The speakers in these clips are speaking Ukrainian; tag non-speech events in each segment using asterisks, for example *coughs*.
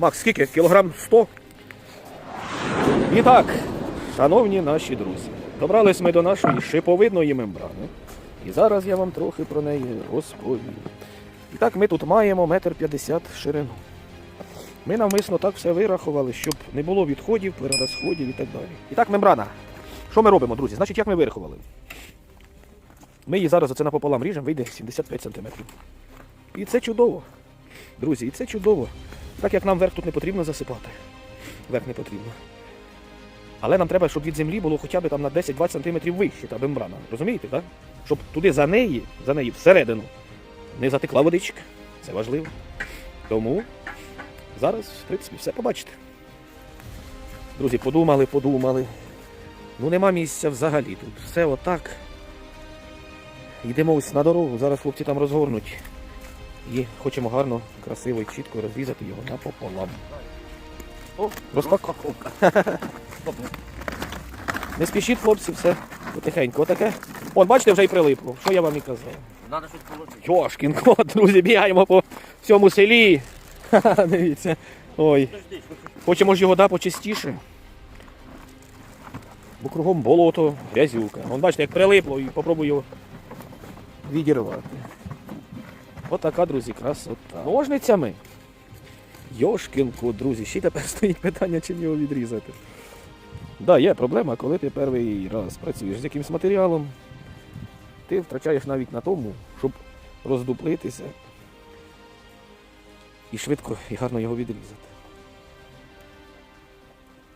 Макс, скільки? Кілограм 100? І так, шановні наші друзі, добрались ми до нашої шиповидної мембрани. І зараз я вам трохи про неї розповім. І так, ми тут маємо метр п'ятдесят ширину. Ми навмисно так все вирахували, щоб не було відходів, перерозходів і так далі. І так, мембрана. Що ми робимо, друзі? Значить, як ми вирахували? Ми її зараз оце напополам ріжемо, вийде 75 см. І це чудово. Друзі, і це чудово. Так як нам верх тут не потрібно засипати. Верх не потрібно. Але нам треба, щоб від землі було хоча б там на 10-20 см вище та мембрана. Розумієте, так? Щоб туди за неї, за неї всередину не затекла водичка. Це важливо. Тому зараз, в принципі, все побачите. Друзі, подумали, подумали. Ну нема місця взагалі тут. Все отак. Йдемо ось на дорогу, зараз хлопці там розгорнуть. І хочемо гарно, красиво і чітко розрізати його напополам. О, розпаковка. Не спішіть, хлопці, все потихеньку. Отаке. От, бачите, вже й прилипло. Що я вам і казав. Надо щось положити. Йошкін кот, друзі, бігаємо по всьому селі. *laughs* Ха-ха, Дивіться. Ой. Хочемо ж його да, почистіше. Бо кругом болото, грязюка. Вон бачите, як прилипло і попробую його відірвати. Отака, друзі, красота. Ножницями. Йошкін кот, друзі, ще тепер *laughs* стоїть питання, чим його відрізати. Да, є проблема, коли ти перший раз працюєш з якимось матеріалом, ти втрачаєш навіть на тому, щоб роздуплитися і швидко і гарно його відрізати.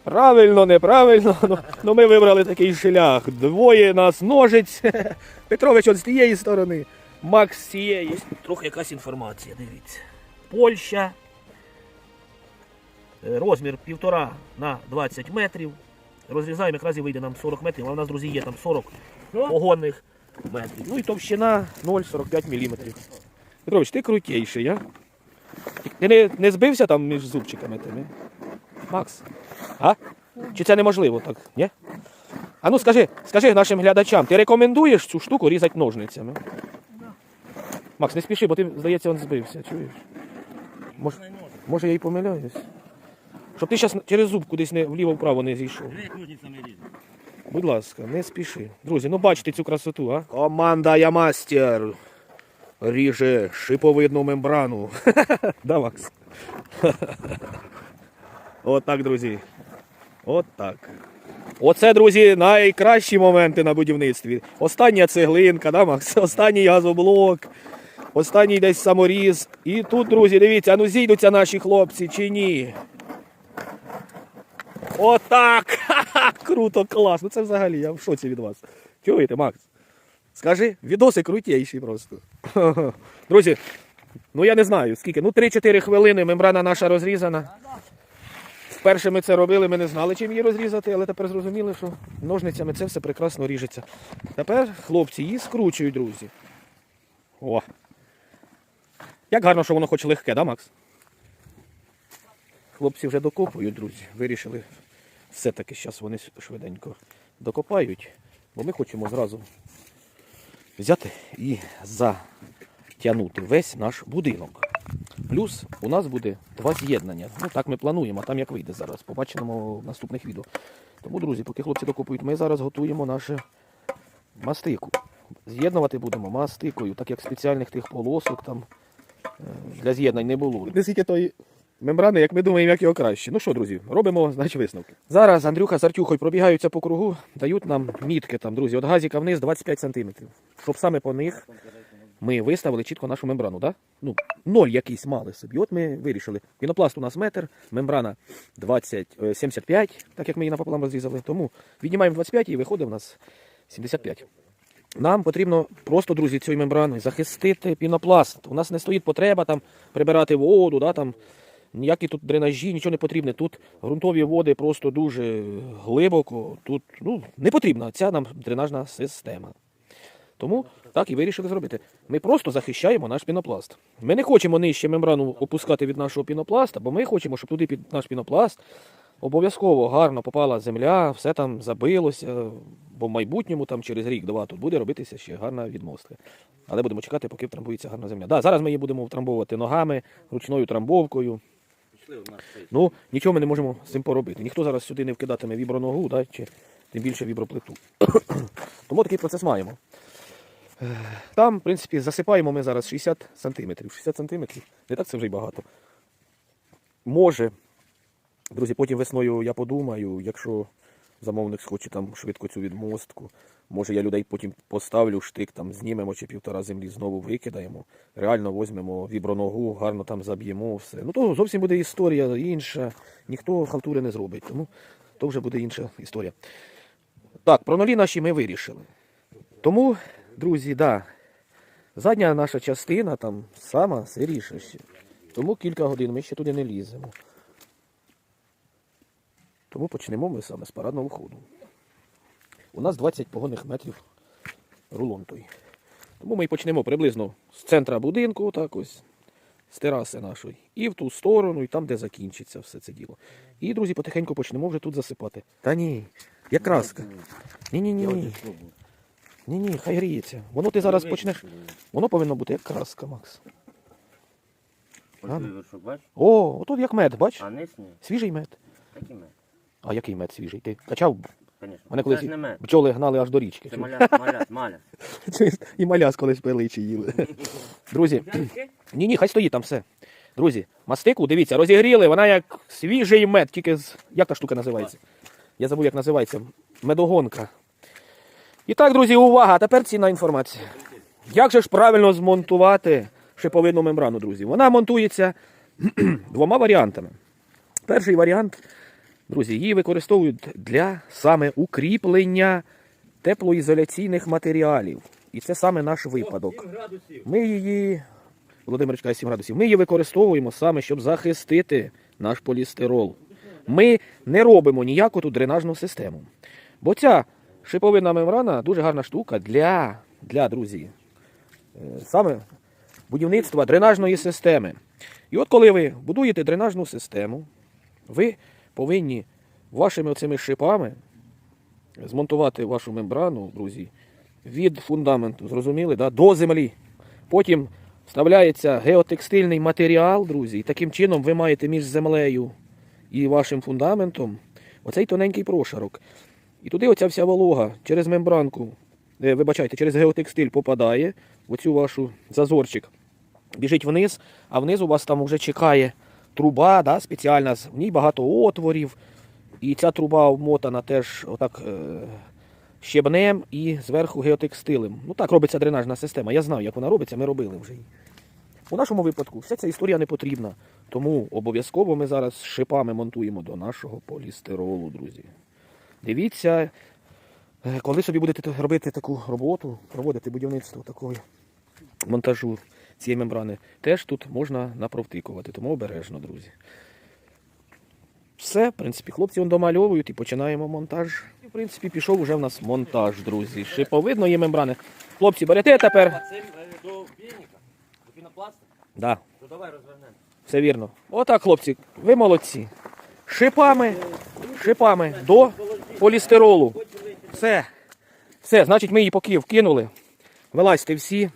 Правильно, неправильно. Ну, ну ми вибрали такий шлях. Двоє нас ножиць. *laughs* Петрович от з тієї сторони, Макс з цієї. Трохи якась інформація, дивіться. Польща. Е, Розмір 1,5 на 20 метрів. Розрізаємо, якраз і вийде нам 40 метрів, а в нас, друзі, є там 40 погонних метрів. Ну і товщина 0,45 мм. Петрович, ти крутейший, а? Ти не, не збився там між зубчиками тими? Макс? А? Чи це неможливо так? Ні? А ну скажи, скажи нашим глядачам, ти рекомендуєш цю штуку різати ножницями? Макс, не спіши, бо ти, здається, він збився, чуєш? Може, може я й помиляюсь? Щоб ти зараз через зуб кудись не вліво-вправо не зійшов. Будь ласка, не спіши. Друзі, ну бачите цю красоту, а? Команда Ямастер ріже шиповидну мембрану. *laughs* да, Макс? *laughs* От так, друзі. От так. Оце, друзі, найкращі моменти на будівництві. Остання цеглинка, да, Макс? Останній газоблок, останній десь саморіз. І тут, друзі, дивіться, ну зійдуться наші хлопці чи ні. Отак! *laughs* Ха-ха! Круто, клас! Ну це взагалі, я в шоці від вас. Чуєте, Макс? Скажи, відоси крутіші просто. *laughs* Друзі, ну я не знаю скільки. Ну 3-4 хвилини мембрана наша розрізана. Вперше ми це робили, ми не знали, чим її розрізати, але тепер зрозуміли, що ножницями це все прекрасно ріжеться. Тепер хлопці її скручують, друзі. О! Як гарно, що воно хоч легке, да, Макс? Хлопці вже докопують, друзі. Вирішили все-таки зараз вони швиденько докопають, бо ми хочемо зразу взяти і затягнути весь наш будинок. Плюс у нас буде два з'єднання. Ну так ми плануємо, а там як вийде зараз. Побачимо в наступних відео. Тому, друзі, поки хлопці докопують, ми зараз готуємо нашу мастику. З'єднувати будемо мастикою, так як спеціальних тих полосок там для з'єднань не було. Не скільки тої мембрани, як ми думаємо, як його краще. Ну що, друзі, робимо, значить, висновки. Зараз Андрюха з Артюхою пробігаються по кругу, дають нам мітки там, друзі, от газіка вниз 25 см. Щоб саме по них ми виставили чітко нашу мембрану, да? Ну, ноль якийсь мали собі. От ми вирішили. Пінопласт у нас метр, мембрана 20, е, 75, так як ми її напополам розрізали. Тому віднімаємо 25 і виходить у нас 75. Нам потрібно просто, друзі, цією мембраною захистити пінопласт. У нас не стоїть потреба там прибирати воду, да, там, ніякі тут дренажі, нічого не потрібне. Тут ґрунтові води просто дуже глибоко. Тут ну, не потрібна ця нам дренажна система. Тому так і вирішили зробити. Ми просто захищаємо наш пінопласт. Ми не хочемо нижче мембрану опускати від нашого пінопласта, бо ми хочемо, щоб туди під наш пінопласт обов'язково гарно попала земля, все там забилося, бо в майбутньому, там через рік-два, тут буде робитися ще гарна відмостка. Але будемо чекати, поки втрамбується гарна земля. Да, зараз ми її будемо втрамбовувати ногами, ручною трамбовкою. Ну, нічого ми не можемо з цим поробити.Ніхто зараз сюди не вкидатиме віброногу, да, чи тим більше віброплиту. *coughs* Тому такий процес маємо. Там, в принципі, засипаємо ми зараз 60 сантиметрів. 60 сантиметрів. Не так це вже й багато. Може, друзі, потім весною я подумаю, якщо замовник схоче там швидко цю відмостку, може я людей потім поставлю штик, там знімемо чи півтора землі знову викидаємо. Реально візьмемо віброногу, гарно там заб'ємо все. Ну то зовсім буде історія інша. Ніхто халтури не зробить. Тому то вже буде інша історія. Так, про нолі наші ми вирішили. Тому, друзі, да, задня наша частина там сама сиріша ще. Тому кілька годин ми ще туди не ліземо. Тому почнемо ми саме з парадного входу. У нас 20 погонних метрів рулон той. Тому ми почнемо приблизно з центра будинку, отак ось, з тераси нашої. І в ту сторону, і там, де закінчиться все це діло. І, друзі, потихеньку почнемо вже тут засипати. Та ні, як краска. Ні-ні-ні. ні. Ні-ні, хай гріється. Воно ти зараз почнеш. Воно повинно бути як краска, Макс. Ось вершок, бач? О, отут як мед, бач? А низ ні. Свіжий мед. Такий мед. А який мед свіжий? Ти качав? Звісно. Мене Це колись ж не мед. бджоли гнали аж до річки. Це маля, маля, маля. *laughs* І маляс колись пили чи їли. *laughs* Друзі, *clears throat* ні, ні, хай стоїть там все. Друзі, мастику, дивіться, розігріли, вона як свіжий мед, тільки з. Як та штука називається? Я забув, як називається. Медогонка. І так, друзі, увага! Тепер цінна інформація. Як же ж правильно змонтувати шиповидну мембрану, друзі? Вона монтується *clears throat* двома варіантами. Перший варіант, друзі, її використовують для саме укріплення теплоізоляційних матеріалів. І це саме наш випадок. Ми її, Володимирочка, 7 градусів, ми її використовуємо саме, щоб захистити наш полістирол. Ми не робимо ніяку тут дренажну систему. Бо ця шиповидна мембрана дуже гарна штука для, для друзі, е, саме будівництва дренажної системи. І от коли ви будуєте дренажну систему, ви повинні вашими оцими шипами змонтувати вашу мембрану, друзі, від фундаменту, зрозуміли, да, до землі. Потім вставляється геотекстильний матеріал, друзі, і таким чином ви маєте між землею і вашим фундаментом оцей тоненький прошарок. І туди оця вся волога через мембранку, е, вибачайте, через геотекстиль попадає в оцю вашу зазорчик. Біжить вниз, а внизу у вас там вже чекає труба, да, спеціальна, в ній багато отворів. І ця труба обмотана теж отак е, щебнем і зверху геотекстилем. Ну так робиться дренажна система. Я знаю, як вона робиться, ми робили вже її. У нашому випадку вся ця історія не потрібна. Тому обов'язково ми зараз шипами монтуємо до нашого полістиролу, друзі. Дивіться, е, коли собі будете робити таку роботу, проводити будівництво такої монтажу цієї мембрани, теж тут можна напровтикувати, тому обережно, друзі. Все, в принципі, хлопці он домальовують і починаємо монтаж. І, в принципі, пішов уже в нас монтаж, друзі. Шиповидної мембрани. Хлопці, берете тепер? До пініка, до Да, то давай розвернемо. все вірно. Отак, хлопці, ви молодці. Шипами, шипами до полістиролу. Все. Все, значить, ми її поки вкинули. Вилазьте всі.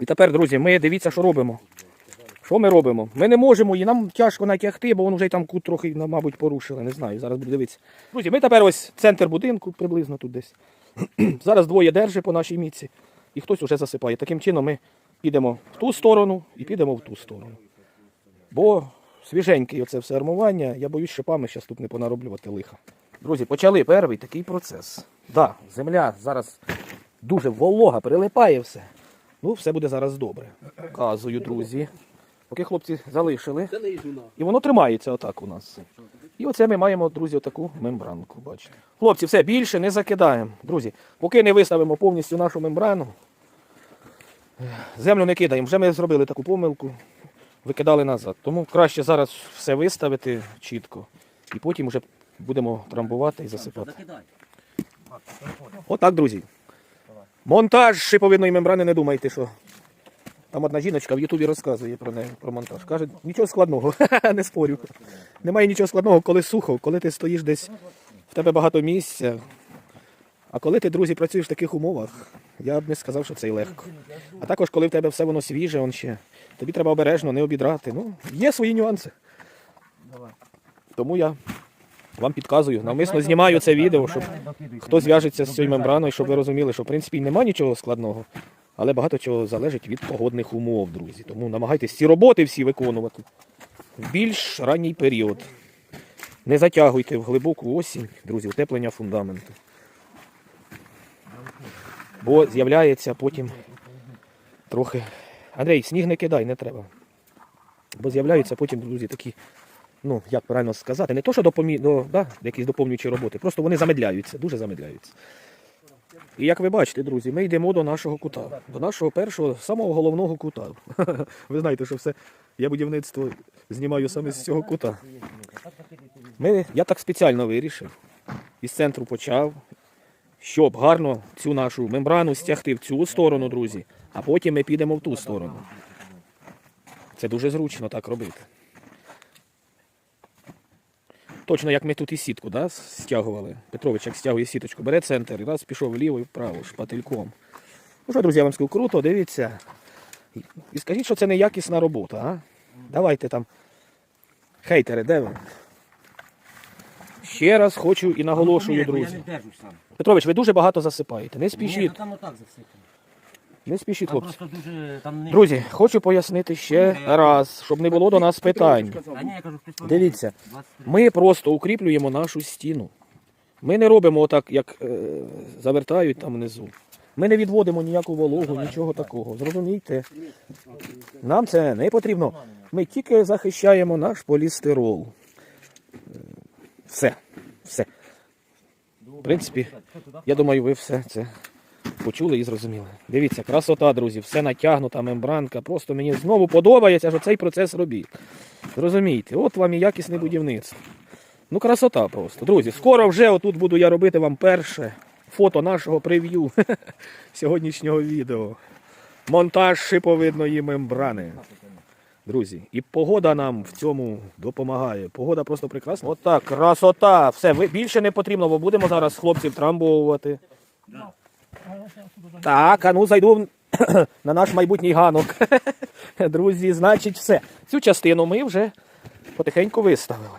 І тепер, друзі, ми дивіться, що робимо. Що ми робимо? Ми не можемо її, нам тяжко натягти, бо воно вже там кут трохи, мабуть, порушили. Не знаю, зараз буду дивитися. Друзі, ми тепер ось центр будинку, приблизно тут десь. *clears throat* зараз двоє держить по нашій міці, і хтось уже засипає. Таким чином ми підемо в ту сторону і підемо в ту сторону. Бо свіженький оце все армування, я боюсь шипами зараз тут не понароблювати лиха. Друзі, почали перший такий процес. Да, земля зараз дуже волога, прилипає все. Ну, все буде зараз добре. Показую, друзі. Поки хлопці залишили. І воно тримається отак у нас. І оце ми маємо, друзі, отаку мембранку. Бачите. Хлопці, все більше не закидаємо. Друзі, поки не виставимо повністю нашу мембрану, землю не кидаємо. Вже ми зробили таку помилку, викидали назад. Тому краще зараз все виставити чітко. І потім вже будемо трамбувати і засипати. Отак, друзі. Монтаж шиповидної мембрани, не думайте, що. Там одна жіночка в Ютубі розказує про неї, про монтаж. Каже, нічого складного, *laughs* не спорю. Немає нічого складного, коли сухо, коли ти стоїш десь, в тебе багато місця. А коли ти, друзі, працюєш в таких умовах, я б не сказав, що це й легко. А також, коли в тебе все воно свіже, он ще, тобі треба обережно, не обідрати. Ну, є свої нюанси. Тому я вам підказую. Навмисно знімаю це відео, щоб хто зв'яжеться з цією мембраною, щоб ви розуміли, що в принципі нема нічого складного, але багато чого залежить від погодних умов, друзі. Тому намагайтесь ці роботи всі виконувати в більш ранній період. Не затягуйте в глибоку осінь, друзі, утеплення фундаменту. Бо з'являється потім трохи. Андрій, сніг не кидай, не треба. Бо з'являються потім, друзі, такі, ну, як правильно сказати, не то, що допомі... до, да, якісь доповнюючі роботи, просто вони замедляються, дуже замедляються. І як ви бачите, друзі, ми йдемо до нашого кута, до нашого першого, самого головного кута. *laughs* Ви знаєте, що все, я будівництво знімаю саме з цього кута. Ми, я так спеціально вирішив, із центру почав, щоб гарно цю нашу мембрану стягти в цю сторону, друзі, а потім ми підемо в ту сторону. Це дуже зручно так робити. Точно як ми тут і сітку да, стягували. Петрович як стягує сіточку, бере центр і раз пішов вліво і вправо шпательком. Ну що, друзі, я вам скажу, круто, дивіться. І- скажіть, що це не якісна робота, а? Давайте там. Хейтери, де ви? Ще раз хочу і наголошую, друзі. держу сам. Петрович, ви дуже багато засипаєте. Не спішіть, ну там отак засипано. Не спішіть, хлопці. просто дуже, там не... Друзі, хочу пояснити ще раз, щоб не було до нас питань. А ні, я кажу, хтось Дивіться, 23. ми просто укріплюємо нашу стіну. Ми не робимо отак, як е, завертають там внизу. Ми не відводимо ніяку вологу, нічого такого. Зрозумійте. Нам це не потрібно. Ми тільки захищаємо наш полістирол. Е, Все. Все. В принципі, я думаю, ви все це почули і зрозуміли. Дивіться, красота, друзі, все натягнута, мембранка. Просто мені знову подобається, що цей процес робіт. Зрозумійте, от вам і якісне будівництво. Ну, красота просто. Друзі, скоро вже отут буду я робити вам перше фото нашого прев'ю *laughs* сьогоднішнього відео. Монтаж шиповидної мембрани. Друзі, і погода нам в цьому допомагає. Погода просто прекрасна. Отак, красота. Все, більше не потрібно, бо будемо зараз хлопців трамбовувати. Так, а ну зайду *coughs* на наш майбутній ганок. *laughs* Друзі, значить, все. Цю частину ми вже потихеньку виставили.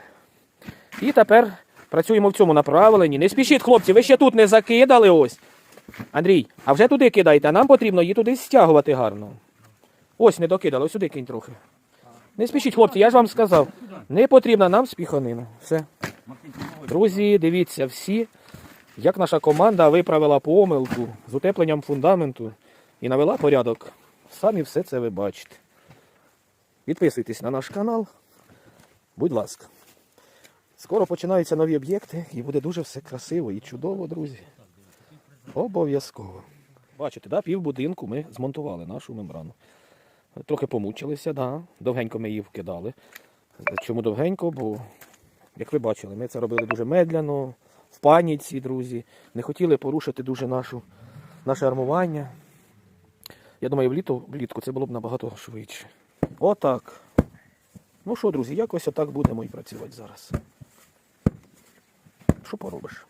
І тепер працюємо в цьому направленні. Не спішіть, хлопці, ви ще тут не закидали ось. Андрій, а вже туди кидайте, а нам потрібно її туди стягувати гарно. Ось не докидали, ось сюди кинь трохи. Не спішіть, хлопці, я ж вам сказав. Не потрібна нам спіханина. Все. Друзі, дивіться, всі, як наша команда виправила помилку з утепленням фундаменту і навела порядок. Самі все це ви бачите. Підписуйтесь на наш канал. Будь ласка. Скоро починаються нові об'єкти і буде дуже все красиво і чудово, друзі. Обов'язково. Бачите, да, пів будинку ми змонтували нашу мембрану. Трохи помучилися, да. довгенько ми її вкидали. Чому довгенько? Бо, як ви бачили, ми це робили дуже медляно, паніці, друзі. Не хотіли порушити дуже нашу, наше армування. Я думаю, вліто, влітку це було б набагато швидше. Отак. Ну що, друзі, якось отак будемо і працювати зараз. Що поробиш?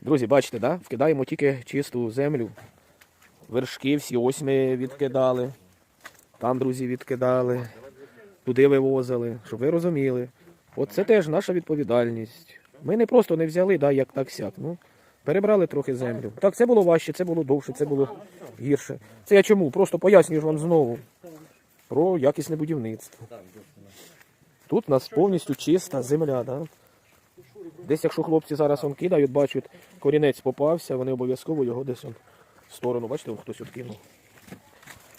Друзі, бачите, да? вкидаємо тільки чисту землю. Вершки всі ось ми відкидали. Там, друзі, відкидали. Туди вивозили, щоб ви розуміли. От це теж наша відповідальність. Ми не просто не взяли, да, як так сяк. Ну, перебрали трохи землю. Так, це було важче, це було довше, це було гірше. Це я чому? Просто пояснюю вам знову про якісне будівництво. Тут у нас повністю чиста земля. Да? Десь, якщо хлопці зараз он кидають, бачать, корінець попався, вони обов'язково його десь он в сторону. Бачите, он хтось відкинув.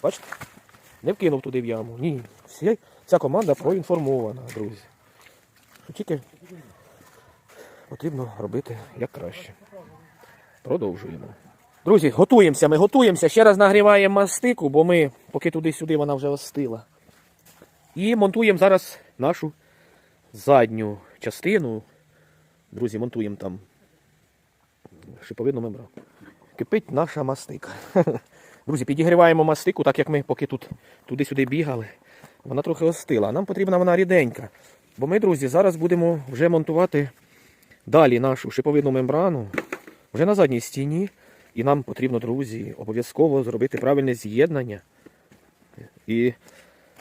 Бачите? Не вкинув туди в яму. Ні. Всі, ця команда проінформована, друзі. Тільки потрібно робити як краще. Продовжуємо. Друзі, готуємося, ми готуємося. Ще раз нагріваємо мастику, бо ми, поки туди-сюди вона вже остила. І монтуємо зараз нашу задню частину. Друзі, монтуємо там шиповидну мембрану. Кипить наша мастика. *laughs* Друзі, підігріваємо мастику, так як ми поки тут туди-сюди бігали. Вона трохи остила. Нам потрібна вона ріденька. Бо ми, друзі, зараз будемо вже монтувати далі нашу шиповидну мембрану вже на задній стіні. І нам потрібно, друзі, обов'язково зробити правильне з'єднання. І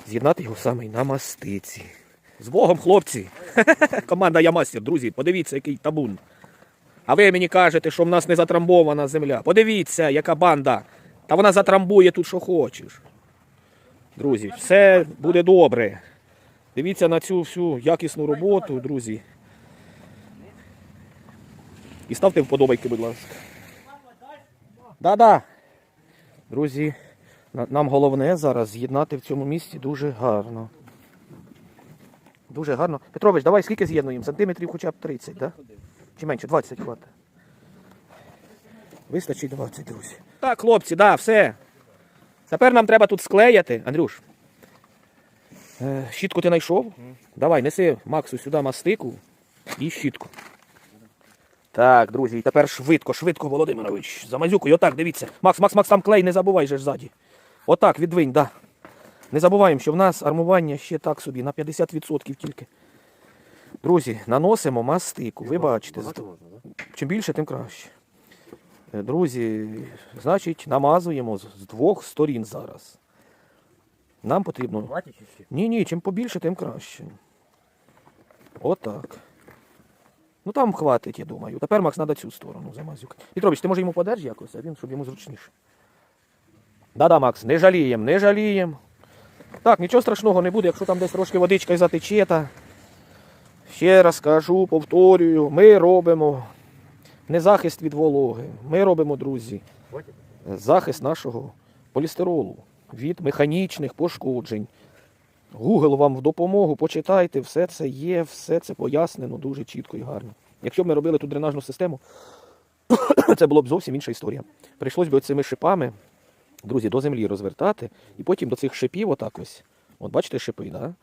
з'єднати його саме на мастиці. З Богом, хлопці! *laughs* Команда Я мастер, друзі, подивіться, який табун. А ви мені кажете, що в нас не затрамбована земля. Подивіться, яка банда. Та вона затрамбує тут, що хочеш. Друзі, все буде добре. Дивіться на цю всю якісну роботу, друзі. І ставте вподобайки, будь ласка. Да-да. Друзі, нам головне зараз з'єднати в цьому місці дуже гарно. Дуже гарно. Петрович, давай скільки з'єднуємо? Сантиметрів хоча б 30, так? Да? Чи менше? 20 хватить. Вистачить 20, друзі. Так, хлопці, да, все. Тепер нам треба тут склеяти. Андрюш. Е, щітку ти знайшов? Давай, неси Максу сюди мастику і щітку. Так, друзі, і тепер швидко, швидко, Володимирович. За мазюкою, отак, дивіться. Макс, Макс, Макс, там клей, не забувай же ж ззаді. Отак, відвинь, да. Не забуваємо, що в нас армування ще так собі, на 50% тільки. Друзі, наносимо мастику. Ви бачите, чим більше, тим краще. Е, Друзі, значить, намазуємо з двох сторін зараз. Нам потрібно. Ні, ні, чим побільше, тим краще. Отак. Ну там хватить, я думаю. Тепер Макс треба цю сторону замазюкати. Петрович, ти може йому подерж якось, а він, щоб йому зручніше. Да-да, Макс, не жаліємо, не жаліємо. Так, нічого страшного не буде, якщо там десь трошки водичка затече. Та... Ще раз кажу, повторюю, ми робимо не захист від вологи. Ми робимо, друзі, захист нашого полістиролу від механічних пошкоджень. Google вам в допомогу, почитайте, все це є, все це пояснено дуже чітко і гарно. Якщо б ми робили тут дренажну систему, *coughs* це було б зовсім інша історія. Прийшлось би цими шипами, друзі, до землі розвертати, і потім до цих шипів, отак ось. От бачите шипи, да?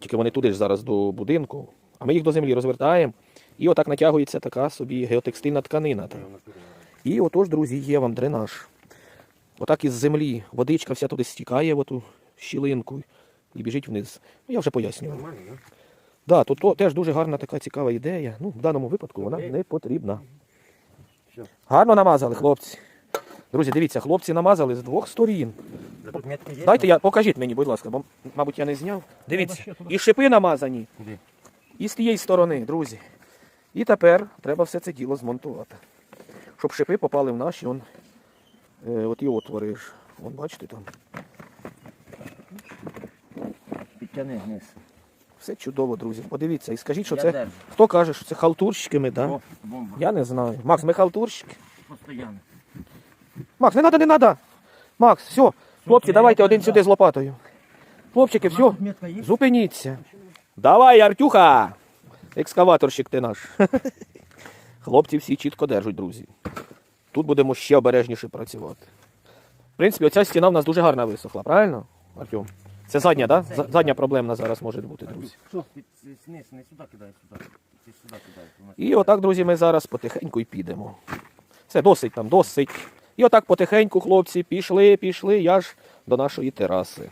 Тільки вони туди ж зараз до будинку, а ми їх до землі розвертаємо, і отак натягується така собі геотекстильна тканина. І отож, друзі, є вам дренаж. Отак із землі водичка вся туди стікає в оту щілинку і біжить вниз. Ну, я вже пояснював. Нормально, да? Да, тут то, теж дуже гарна така цікава ідея. Ну, в даному випадку вона не потрібна. Гарно намазали, хлопці. Друзі, дивіться, хлопці намазали з двох сторін. Да тут метки є? Дайте я покажіть мені, будь ласка, бо, мабуть, я не зняв. Дивіться, і шипи намазані, Куди? і з тієї сторони, друзі. І тепер треба все це діло змонтувати. Щоб шипи попали в наші он, е, оті отвори. ж. Вон, бачите там. Підтяни вниз. Все чудово, друзі. Подивіться і скажіть, що Я це. держу. Хто каже, що це халтурщики ми, да? О, бомба. Я не знаю. Макс, ми халтурщики. Постоянно. Макс, не треба, не треба. Макс, все. Хлопці, давайте один сюди з лопатою. Хлопчики, все. Метка є? Зупиніться. Давай, Артюха! Екскаваторщик ти наш. *laughs* Хлопці всі чітко держать, друзі. Тут будемо ще обережніше працювати. В принципі, оця стіна в нас дуже гарна висохла, правильно, Артем? Це задня, так? Да? Задня проблемна зараз може бути, друзі. Не сюди кидай, сюди. І отак, друзі, ми зараз потихеньку і підемо. Все, досить там, досить. І отак потихеньку, хлопці, пішли, пішли, я ж до нашої тераси.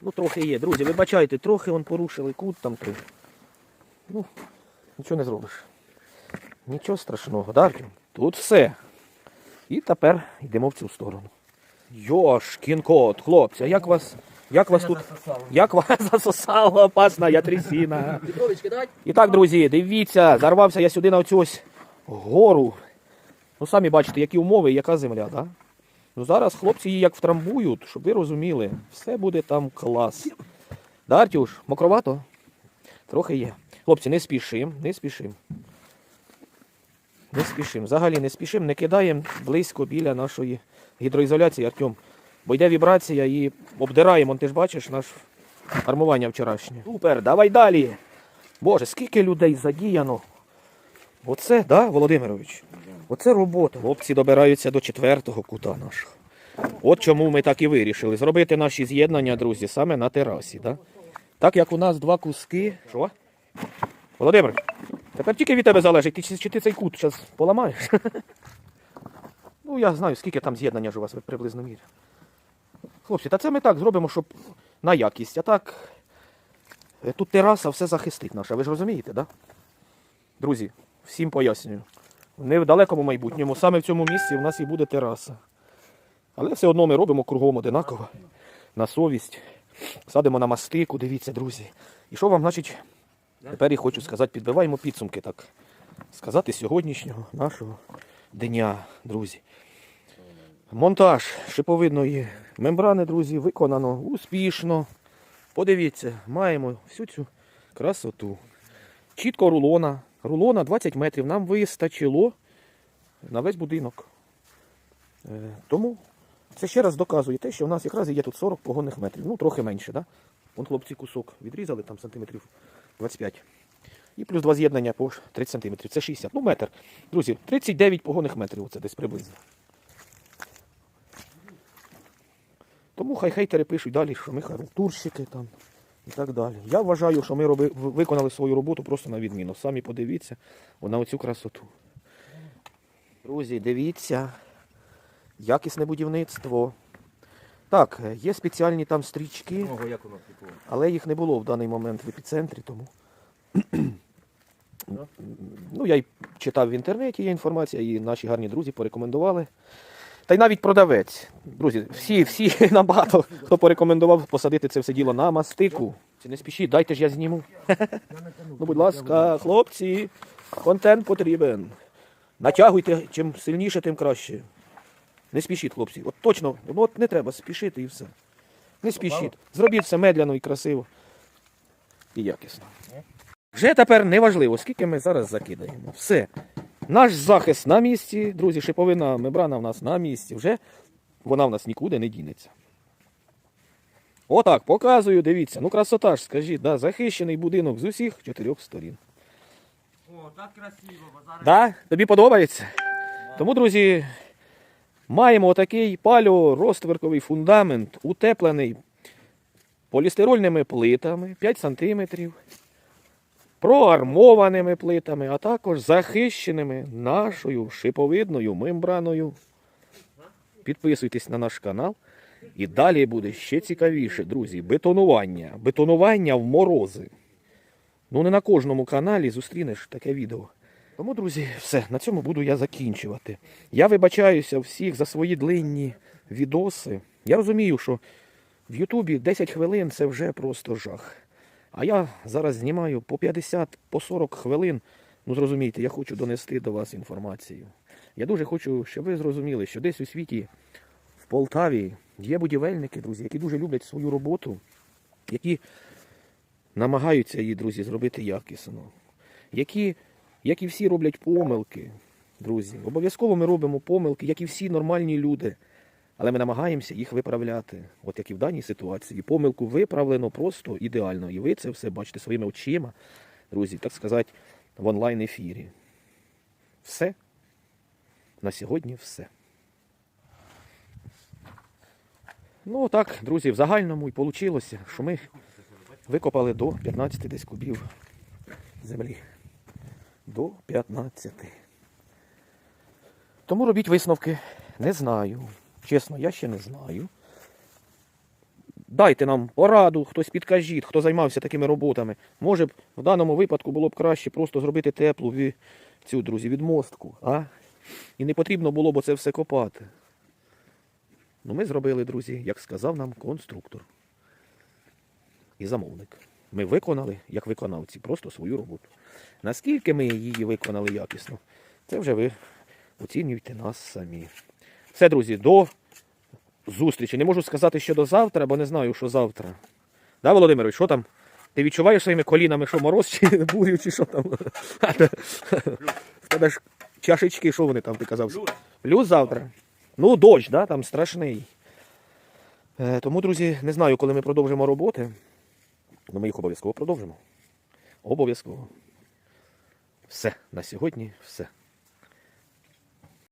Ну, трохи є, друзі, вибачайте, трохи он порушили кут там три. Ну, нічого не зробиш. Нічого страшного, да, Артем? Тут все. І тепер йдемо в цю сторону. Йошкін кот, хлопці, а як вас, як вас тут, як вас *laughs* засосала опасна? Петрович. І так, друзі, дивіться, зарвався я сюди на оцю ось гору. Ну, самі бачите, які умови яка земля, так? Ну зараз хлопці її як втрамбують, щоб ви розуміли, все буде там клас. Да, Артюш, мокровато? Трохи є. Хлопці, не спішим, не спішим. Не спішим. Взагалі не спішим, не кидаємо близько біля нашої гідроізоляції, Артем. Бо йде вібрація і обдираємо, ти ж бачиш наш армування вчорашнє. Супер, давай далі. Боже, скільки людей задіяно. Оце, да, Володимирович? Оце робота. Хлопці добираються до четвертого кута нашого. От чому ми так і вирішили. Зробити наші з'єднання, друзі, саме на терасі. Да? Так як у нас два куски. Що? Володимир, тепер тільки від тебе залежить, ти, чи, ти цей кут зараз поламаєш? *laughs* ну, я знаю, скільки там з'єднання ж у вас приблизно мірі. Хлопці, та це ми так зробимо, щоб на якість. А так, е, тут тераса все захистить наша, ви ж розумієте, да? Друзі, всім пояснюю. В недалекому майбутньому, саме в цьому місці у нас і буде тераса. Але все одно ми робимо кругом одинаково. на совість. Садимо на мастику, дивіться, друзі. І що вам, значить, тепер я хочу сказати, підбиваємо підсумки так. Сказати сьогоднішнього нашого дня, друзі. Монтаж шиповидної мембрани, друзі, виконано успішно. Подивіться, маємо всю цю красоту. Чітко рулона. Рулона 20 метрів нам вистачило на весь будинок. Е, Тому це ще раз доказує те, що в нас якраз є тут 40 погонних метрів. Ну, трохи менше, да? Вон хлопці кусок відрізали, там сантиметрів 25. І плюс два з'єднання по 30 сантиметрів. Це 60. Ну, метр. Друзі, 39 погонних метрів. Це десь приблизно. Тому хай хейтери пишуть далі, що ми халтурщики там і так далі. Я вважаю, що ми роби, виконали свою роботу просто на відміну. Самі подивіться на оцю красоту. Друзі, дивіться. Якісне будівництво. Так, е, є спеціальні там стрічки, Ого, як воно але їх не було в даний момент в епіцентрі, тому. Ну, я й читав в інтернеті, є інформація, і наші гарні друзі порекомендували. Та й навіть продавець. Друзі, всі, всі *laughs* набагато хто порекомендував посадити це все діло на мастику. Чи не спішіть, дайте ж я зніму. *laughs* Ну, будь ласка, хлопці, контент потрібен. Натягуйте, чим сильніше, тим краще. Не спішіть, хлопці. От точно, ну от не треба спішити і все. Не спішіть. Зробіть все медляно і красиво. І якісно. Вже тепер не важливо, скільки ми зараз закидаємо. Все. Наш захист на місці, друзі, шиповина мембрана в нас на місці. Вже вона в нас нікуди не дінеться. Отак, показую, дивіться. Ну, красота ж, скажіть, да, захищений будинок з усіх чотирьох сторін. О, так красиво, бо зараз. Да? Тобі подобається? Тому, друзі, маємо отакий палео-розтверковий фундамент, утеплений полістирольними плитами 5 см, проармованими плитами, а також захищеними нашою шиповидною мембраною. Підписуйтесь на наш канал. І далі буде ще цікавіше, друзі. Бетонування. Бетонування в морози. Ну не на кожному каналі зустрінеш таке відео. Тому, друзі, все, на цьому буду я закінчувати. Я вибачаюся всіх за свої длинні відоси. Я розумію, що в Ютубі 10 хвилин це вже просто жах. А я зараз знімаю по 50, по 40 хвилин. Ну, зрозумійте, я хочу донести до вас інформацію. Я дуже хочу, щоб ви зрозуміли, що десь у світі, в Полтаві, є будівельники, друзі, які дуже люблять свою роботу, які намагаються її, друзі, зробити якісно. Які, як і всі роблять помилки, друзі. Обов'язково ми робимо помилки, як і всі нормальні люди. Але ми намагаємося їх виправляти. От як і в даній ситуації. Помилку виправлено просто ідеально. І ви це все бачите своїми очима, друзі, так сказати, в онлайн-ефірі. Все. На сьогодні все. Ну так, друзі, в загальному і вийшло, що ми викопали до 15 десь кубів землі. До 15. Тому робіть висновки. Не знаю. Чесно, я ще не знаю. Дайте нам пораду, хтось підкажіть, хто займався такими роботами. Може б в даному випадку було б краще просто зробити теплу цю, друзі, відмостку. А? І не потрібно було б це все копати. Ну, ми зробили, друзі, як сказав нам конструктор і замовник. Ми виконали, як виконавці, просто свою роботу. Наскільки ми її виконали якісно, це вже ви оцінюйте нас самі. Все, друзі, до зустрічі. Не можу сказати, що до завтра, бо не знаю, що завтра. Да, Володимирович, що там? Ти відчуваєш своїми колінами, що мороз чи *laughs* бурю, чи що там? В тебе ж чашечки, що вони там, ти казав? Плюс. Плюс завтра. Ну, дощ, да, там страшний. Е, тому, друзі, не знаю, коли ми продовжимо роботи. Але ми їх обов'язково продовжимо. Обов'язково. Все. На сьогодні все.